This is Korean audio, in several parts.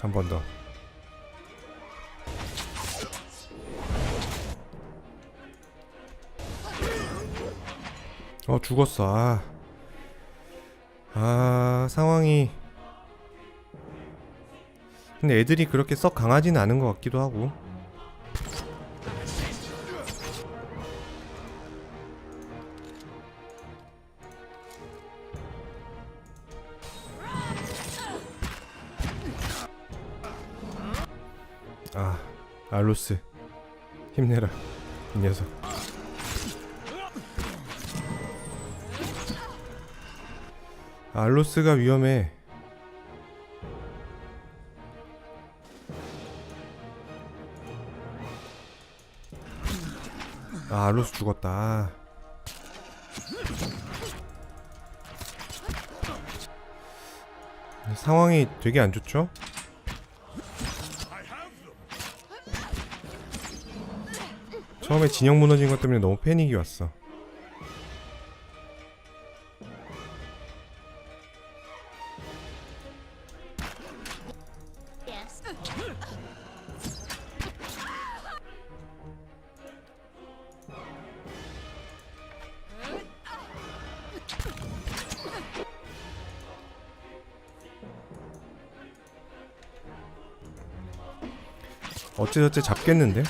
한 번 더. 어 죽었어. 아, 아 상황이. 근데 애들이 그렇게 썩 강하지는 않은 것 같기도 하고. 알로스. 힘내라. 이 녀석. 알로스가 위험해. 아, 알로스 죽었다. 아. 상황이 되게 안 좋죠? 처음에 진영 무너진 것 때문에 너무 패닉이 왔어. 어째저째 잡겠는데?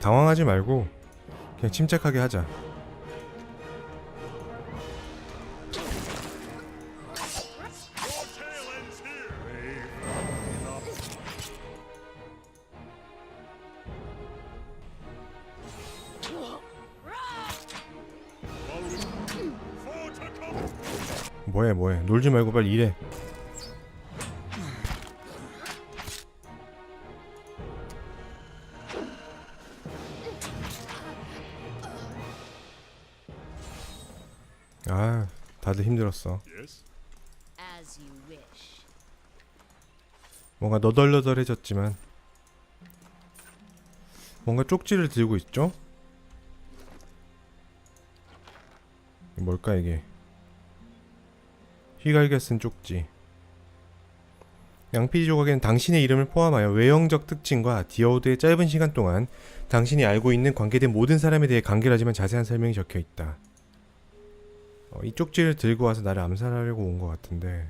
당황하지 말고 그냥 침착하게 하자. 뭐해 뭐해 놀지 말고 빨리 일해. Wish. 뭔가 너덜너덜해졌지만 뭔가 쪽지를 들고 있죠? 뭘까 이게? 휘갈겨 쓴 쪽지. 양피디 조각에는 당신의 이름을 포함하여 외형적 특징과 디어우드의 짧은 시간 동안 당신이 알고 있는 관계된 모든 사람에 대해 간결하지만 자세한 설명이 적혀 있다. 어, 이 쪽지를 들고 와서 나를 암살하려고 온 것 같은데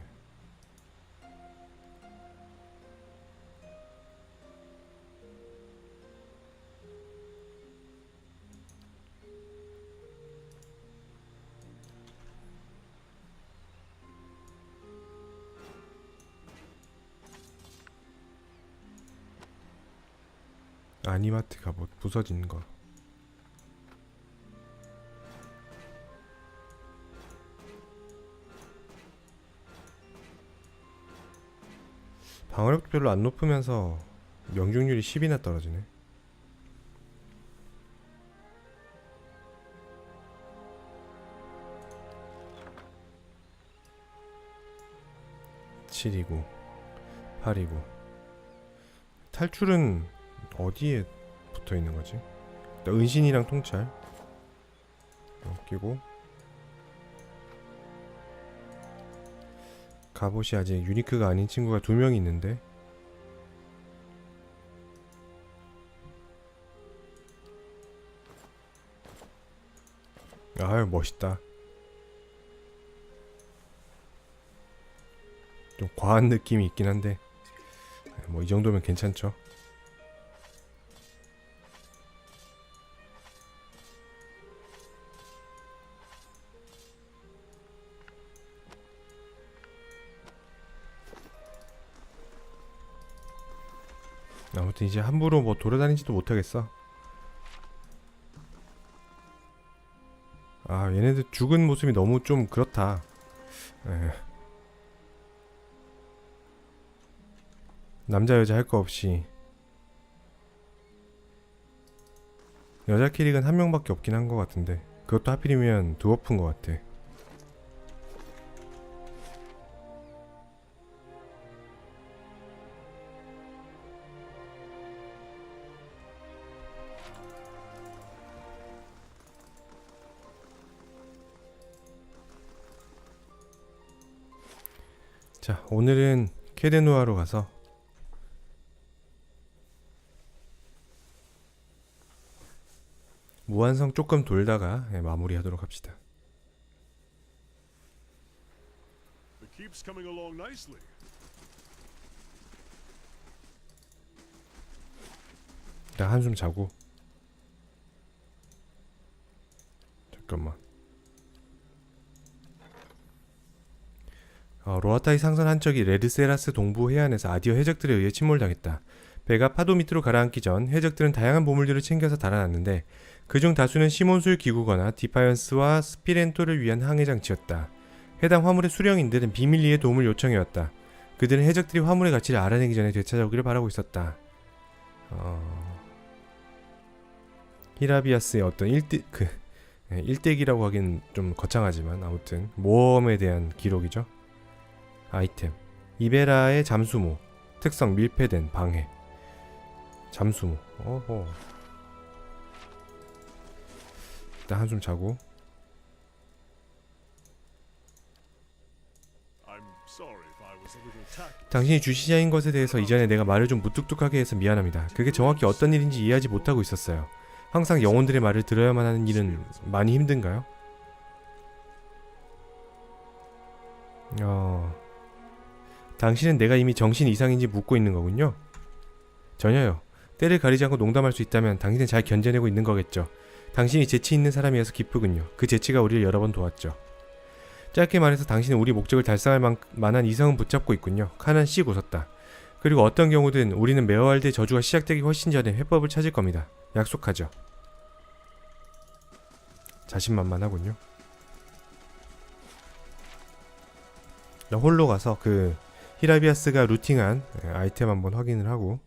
아니마트 갑옷 부서진 거. 방어력도 별로 안 높으면서 명중률이 10이나 떨어지네. 칠이고팔이고 탈출은 어디에 붙어 있는 거지? 은신이랑 통찰 어, 끼고 갑옷이 아직 유니크가 아닌 친구가 두 명 있는데. 아유 멋있다. 좀 과한 느낌이 있긴 한데. 뭐 이 정도면 괜찮죠 이제 함부로 뭐 돌아다니지도 못하겠어. 아 얘네들 죽은 모습이 너무 좀 그렇다. 에. 남자 여자 할 거 없이 여자 캐릭은 한 명밖에 없긴 한 것 같은데 그것도 하필이면 두어프인 것 같아. 자, 오늘은 케데누아로 가서 무한성 조금 돌다가 예, 마무리하도록 합시다. The keep's coming along nicely. 일단 한숨 자고 잠깐만 어, 로아타이 상선 한 척이 레드세라스 동부 해안에서 아디어 해적들에 의해 침몰당했다. 배가 파도 밑으로 가라앉기 전 해적들은 다양한 보물들을 챙겨서 달아났는데 그중 다수는 시몬술 기구거나 디파이언스와 스피렌토를 위한 항해 장치였다. 해당 화물의 수령인들은 비밀리에 도움을 요청해왔다. 그들은 해적들이 화물의 가치를 알아내기 전에 되찾아오기를 바라고 있었다. 어... 히라비아스의 어떤 일대 그 예, 일대기라고 하긴 좀 거창하지만 아무튼 모험에 대한 기록이죠. 아이템 이베라의 잠수모 특성 밀폐된 방해 잠수모 어허 일단 한숨 자고. 당신이 주시자인 것에 대해서 이전에 내가 말을 좀 무뚝뚝하게 해서 미안합니다. 그게 정확히 어떤 일인지 이해하지 못하고 있었어요. 항상 영혼들의 말을 들어야만 하는 일은 많이 힘든가요? 어... 당신은 내가 이미 정신 이상인지 묻고 있는 거군요. 전혀요. 때를 가리지 않고 농담할 수 있다면 당신은 잘 견뎌내고 있는 거겠죠. 당신이 재치 있는 사람이어서 기쁘군요. 그 재치가 우리를 여러 번 도왔죠. 짧게 말해서 당신은 우리 목적을 달성할 만, 만한 이성은 붙잡고 있군요. 카난 씩 웃었다. 그리고 어떤 경우든 우리는 메어알드의 저주가 시작되기 훨씬 전에 해법을 찾을 겁니다. 약속하죠. 자신만만하군요. 나 홀로 가서 그 히라비아스가 루팅한 예, 아이템 한번 확인을 하고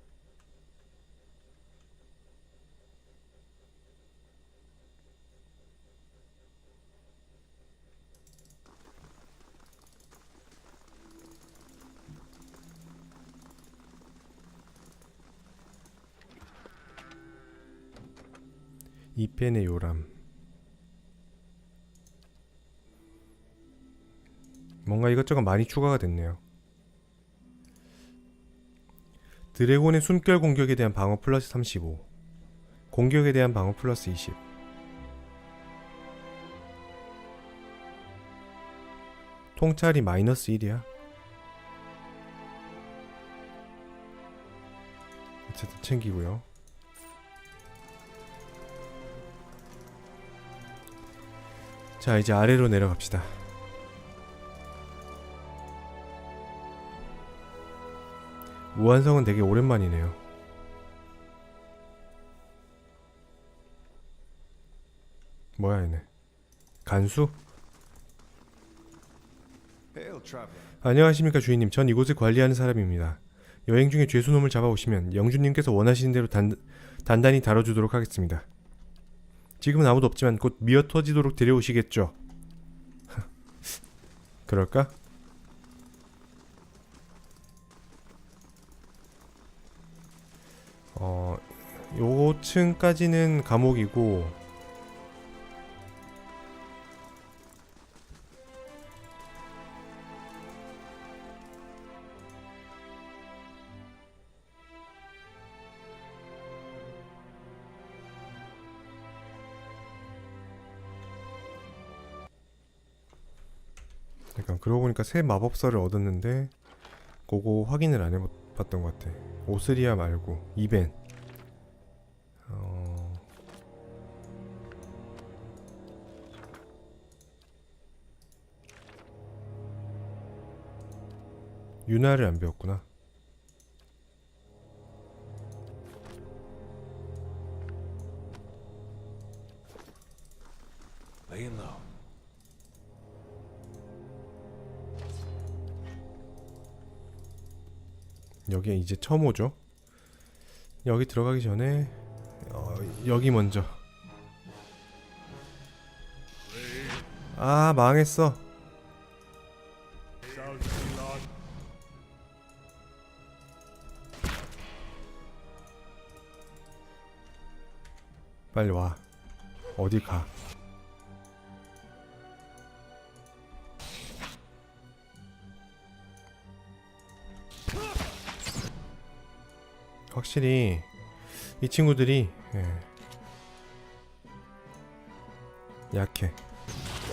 이펜의 요람 뭔가 이것저것 많이 추가가 됐네요. 드래곤의 숨결 공격에 대한 방어 플러스 35 공격에 대한 방어 플러스 20 통찰이 마이너스 1이야? 어쨌든 챙기고요. 자 이제 아래로 내려갑시다 무한성은 되게 오랜만이네요. 뭐야 얘네? 간수? 안녕하십니까 주인님. 전 이곳을 관리하는 사람입니다. 여행 중에 죄수놈을 잡아오시면 영주님께서 원하시는 대로 단, 단단히 다뤄주도록 하겠습니다. 지금은 아무도 없지만 곧 미어 터지도록 데려오시겠죠? 그럴까? 5층까지는 감옥이고 약간 그러고 보니까 새 마법사를 얻었는데 그거 확인을 안 해봤던 것 같아. 오스리아 말고 이벤. 윤화를 안 배웠구나. 여기에 이제 처음 오죠. 여기 들어가기 전에 어, 여기 먼저. 아 망했어. 빨리 와. 어디 가? 확실히 이 친구들이 예. 약해.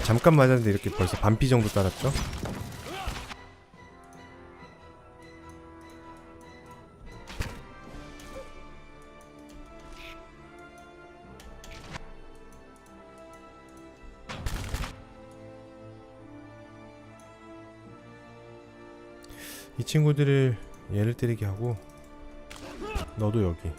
잠깐 맞았는데 이렇게 벌써 반피 정도 따랐죠? 이 친구들을 얘를 때리게 하고 너도 여기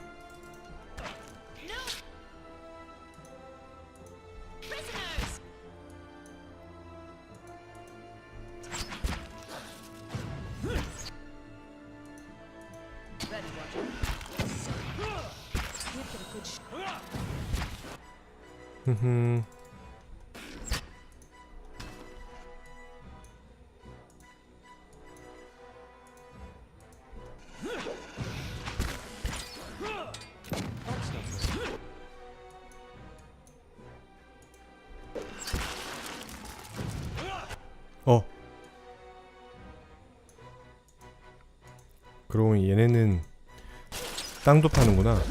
땅도 파는구나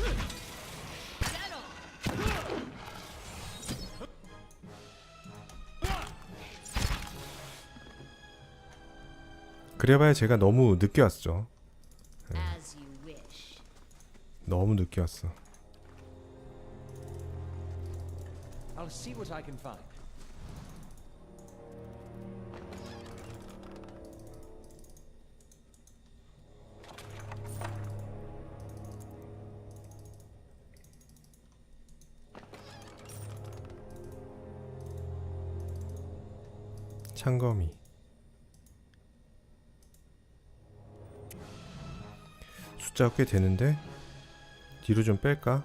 그래봐야 제가 너무 늦게 왔죠 wish. 너무 늦게 왔어 I'll see what I can find. 창검이 숫자가 꽤 되는데 뒤로 좀 뺄까?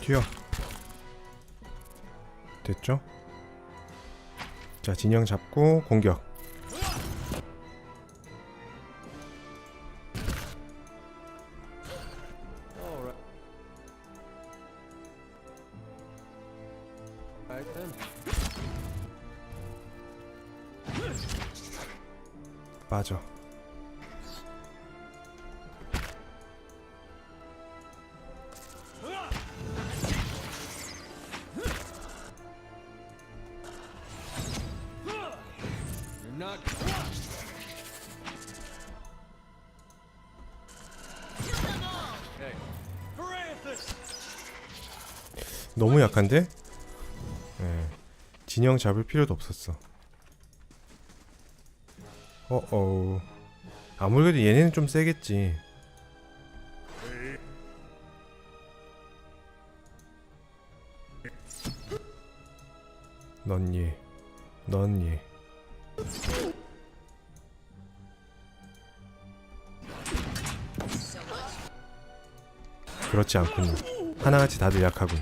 튀어 됐죠? 자 진영 잡고 공격 너무 약한데? 예. 진영 잡을 필요도 없었어 어어 아무래도 얘네는 좀 세겠지 넌 얘, 넌 얘. 그렇지 않군요. 하나같이 다들 약하군.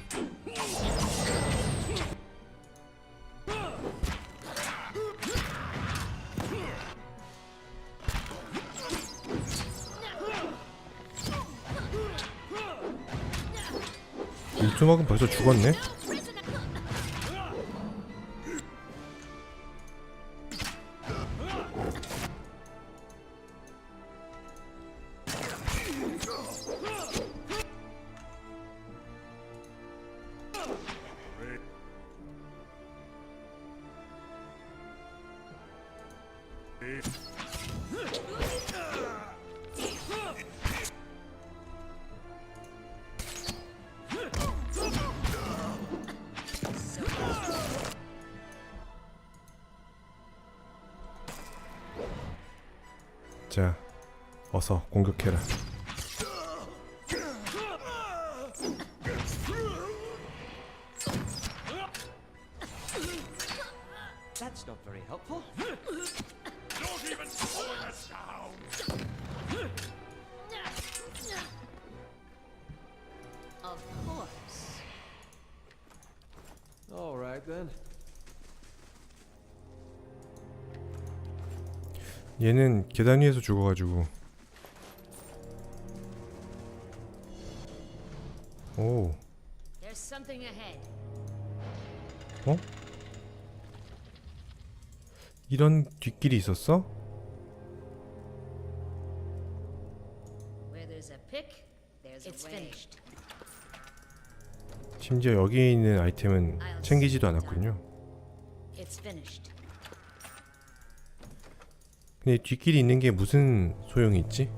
울투막은 벌써 죽었네? 어서 공격해라. That's not very helpful. Not even slowing us down. Of course. All right then. 얘는 계단 위에서 죽어가지고 오 There's something ahead. 이런 뒷길이 있었어? Where there's a pick, there's a It's way. finished. 심지어 여기에 있는 아이템은 챙기지도 않았군요 It's finished. 근데 뒷길이 있는 게 무슨 소용이 있지?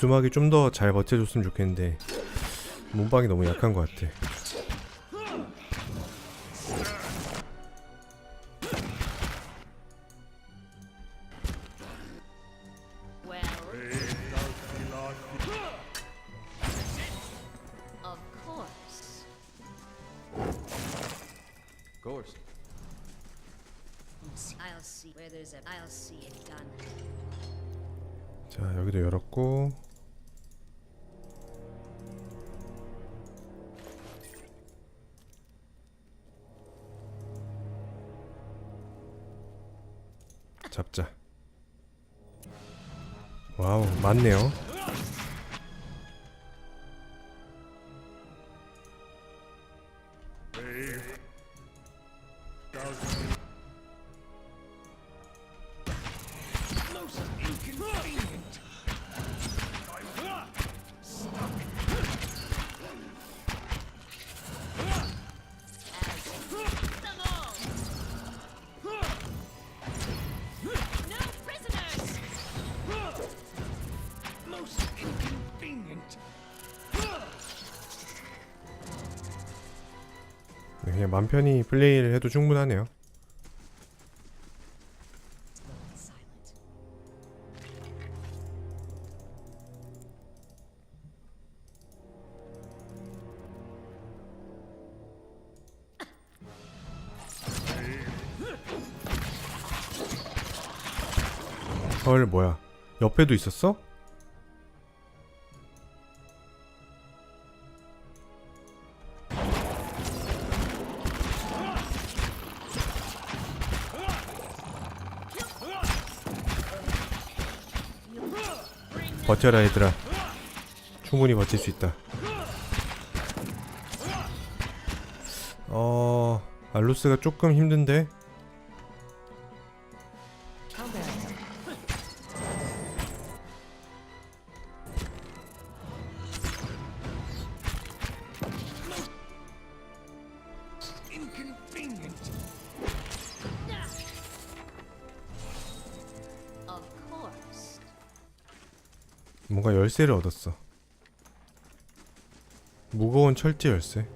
두막이 좀 더 잘 버텨줬으면 좋겠는데 몸빵이 너무 약한 것 같아 와우 많네요 네, 그냥 맘 편히 플레이를 해도 충분하네요. 헐 뭐야 옆에도 있었어? 버텨라 얘들아. 충분히 버틸 수 있다. 어... 알루스가 조금 힘든데 열쇠를 얻었어. 무거운 철제 열쇠.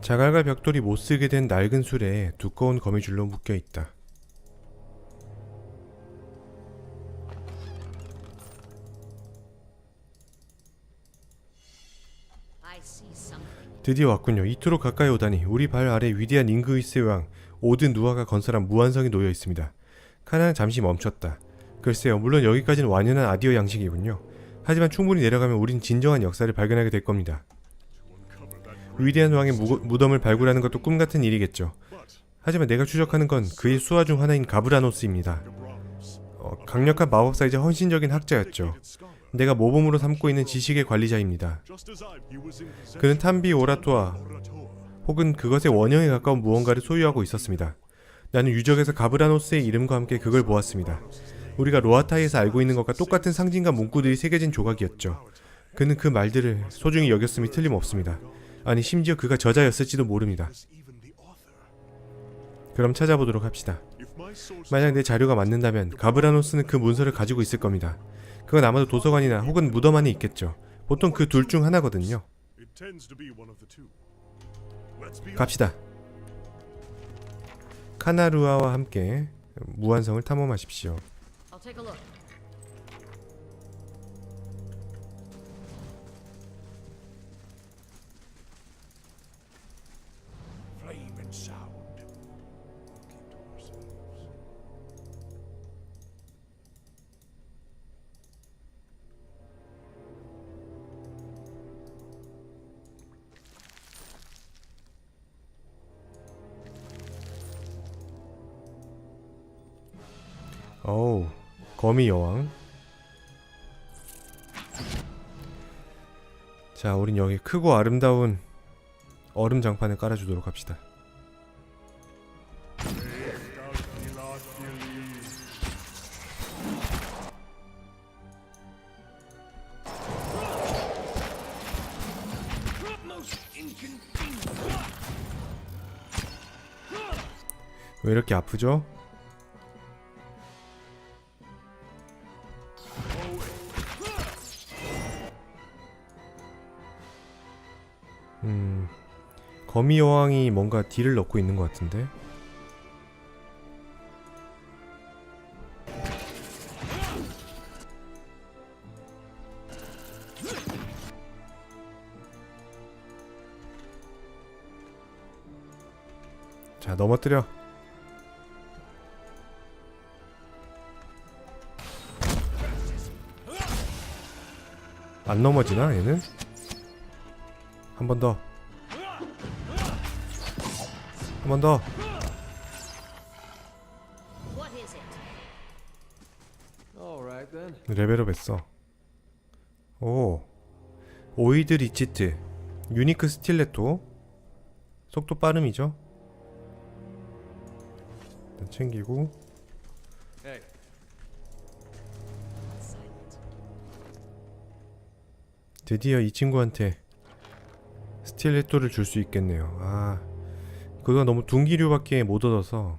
자갈과 벽돌이 못 쓰게 된 낡은 술에 두꺼운 거미줄로 묶여 있다. 드디어 왔군요. 이토록 가까이 오다니 우리 발 아래 위대한 잉그위스의 왕 오든 누아가 건설한 무한성이 놓여 있습니다. 카나는 잠시 멈췄다. 글쎄요, 물론 여기까지는 완연한 아디오 양식이군요. 하지만 충분히 내려가면 우린 진정한 역사를 발견하게 될 겁니다. 위대한 왕의 무, 무덤을 발굴하는 것도 꿈 같은 일이겠죠. 하지만 내가 추적하는 건 그의 수하 중 하나인 가브라노스입니다. 어, 강력한 마법사이자 헌신적인 학자였죠. 내가 모범으로 삼고 있는 지식의 관리자입니다. 그는 탐비 오라토아. 혹은 그것의 원형에 가까운 무언가를 소유하고 있었습니다. 나는 유적에서 가브라노스의 이름과 함께 그걸 보았습니다. 우리가 로아타이에서 알고 있는 것과 똑같은 상징과 문구들이 새겨진 조각이었죠. 그는 그 말들을 소중히 여겼음이 틀림없습니다. 아니 심지어 그가 저자였을지도 모릅니다. 그럼 찾아보도록 합시다. 만약 내 자료가 맞는다면 가브라노스는 그 문서를 가지고 있을 겁니다. 그건 아마도 도서관이나 혹은 무덤 안에 있겠죠. 보통 그 둘 중 하나거든요. 갑시다. 카나루아와 함께 무한성을 탐험하십시오. 어우, 거미 여왕. 자, 우린 여기 크고 아름다운 얼음 장판을 깔아주도록 합시다. 왜 이렇게 아프죠? 거미 여왕이 뭔가 딜을 넣고 있는 것 같은데. 자, 넘어뜨려. 안 넘어지나 얘는? 한 번 더. 한 번 더. 레벨업 했어. 오. 오이드 리치트. 유니크 스틸레토. 속도 빠름이죠. 일단 챙기고. 드디어 이 친구한테 스틸레토를 줄 수 있겠네요. 아. 그거 너무 둔기류밖에 못 얻어서.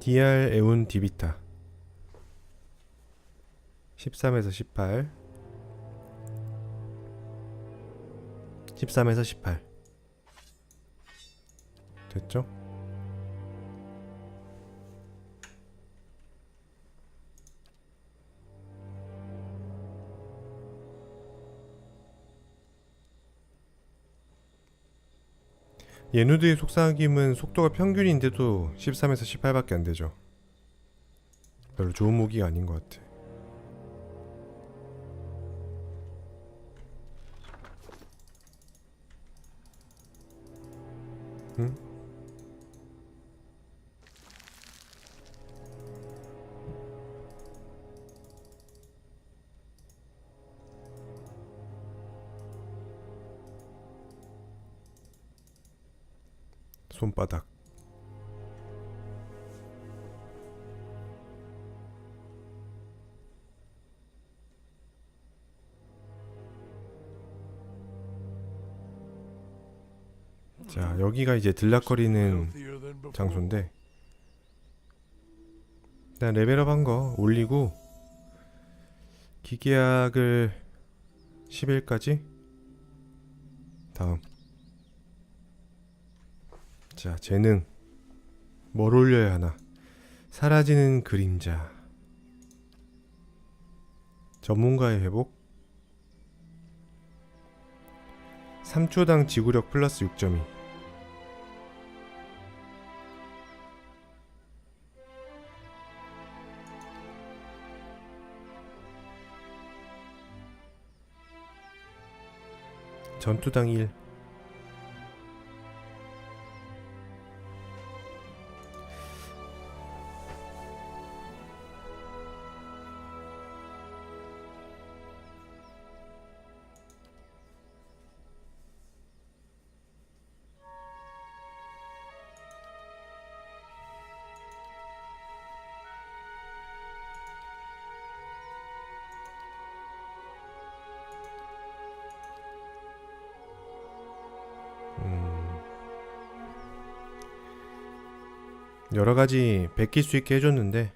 DR 에운 디비타. 13에서 18 13에서 18 됐죠? 예누드의 속삭임은 속도가 평균인데도 13에서 18밖에 안 되죠. 별로 좋은 무기가 아닌 것 같아. 응? 손바닥. 자, 여기가 이제 들락거리는. 장소인데 일단 레벨업 한 거 올리고 기계약을 10일까지 다음 자 재능. 뭘 올려야 하나? 사라지는 그림자. 전문가의 회복? 3초당 지구력 플러스 6.2 전투당 1 여러 가지 베낄 수 있게 해줬는데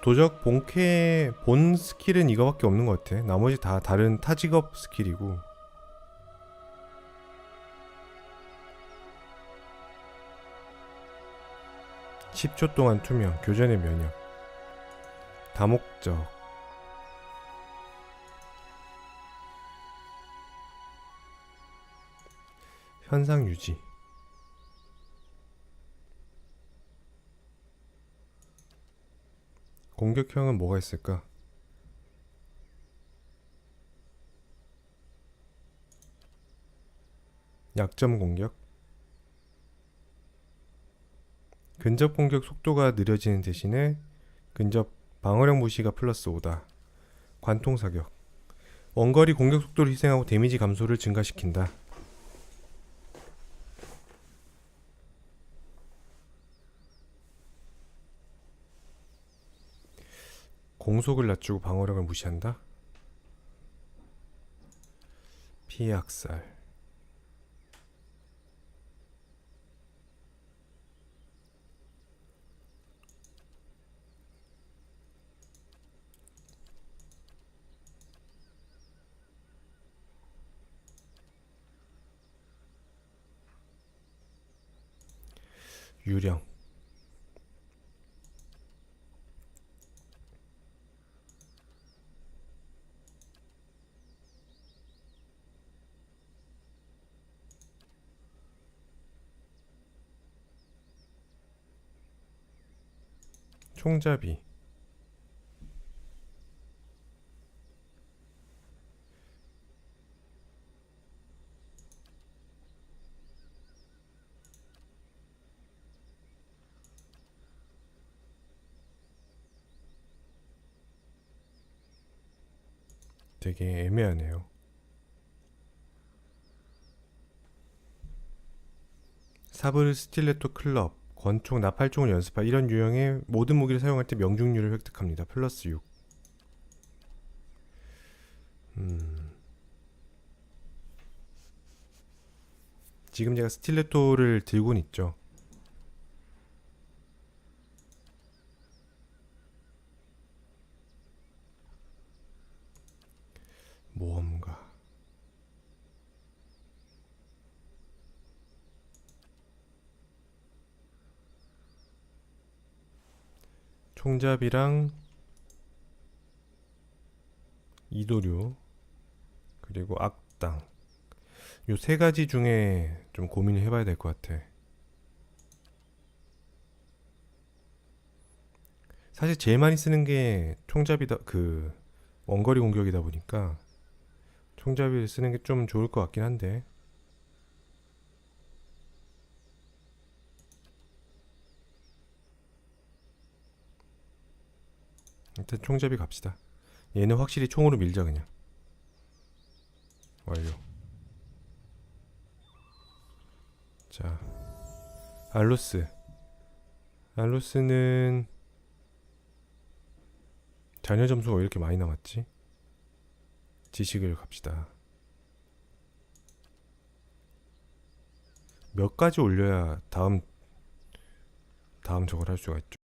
도적 본캐 본 스킬은 이거밖에 없는 것 같아. 나머지 다 다른 타직업 스킬이고. (10초) 동안 투명 교전의 면역 다목적 현상 유지. 공격형은 뭐가 있을까? 약점 공격? 근접 공격 속도가 느려지는 대신에 근접 방어력 무시가 플러스 5다. 관통 사격. 원거리 공격 속도를 희생하고 데미지 감소를 증가시킨다. 공속을 낮추고 방어력을 무시한다. 피해 학살. 유령. 총잡이. 되게 애매하네요. 사브르 스틸레토 클럽, 권총, 나팔총을 연습할 이런 유형의 모든 무기를 사용할 때 명중률을 획득합니다. 플러스 6. 음. 지금 제가 스틸레토를 들고는 있죠. 모험가. 총잡이랑 이도류 그리고 악당 요 세 가지 중에 좀 고민을 해봐야 될 것 같아. 사실 제일 많이 쓰는 게 총잡이다 그 원거리 공격이다 보니까 총잡이를 쓰는 게 좀 좋을 것 같긴 한데 일단 총잡이 갑시다 얘는 확실히 총으로 밀자 그냥 완료 자 알로스 알로스는 자녀 점수가 왜 이렇게 많이 남았지? 지식을 갑시다. 몇 가지 올려야 다음 다음 저걸 할 수가 있죠.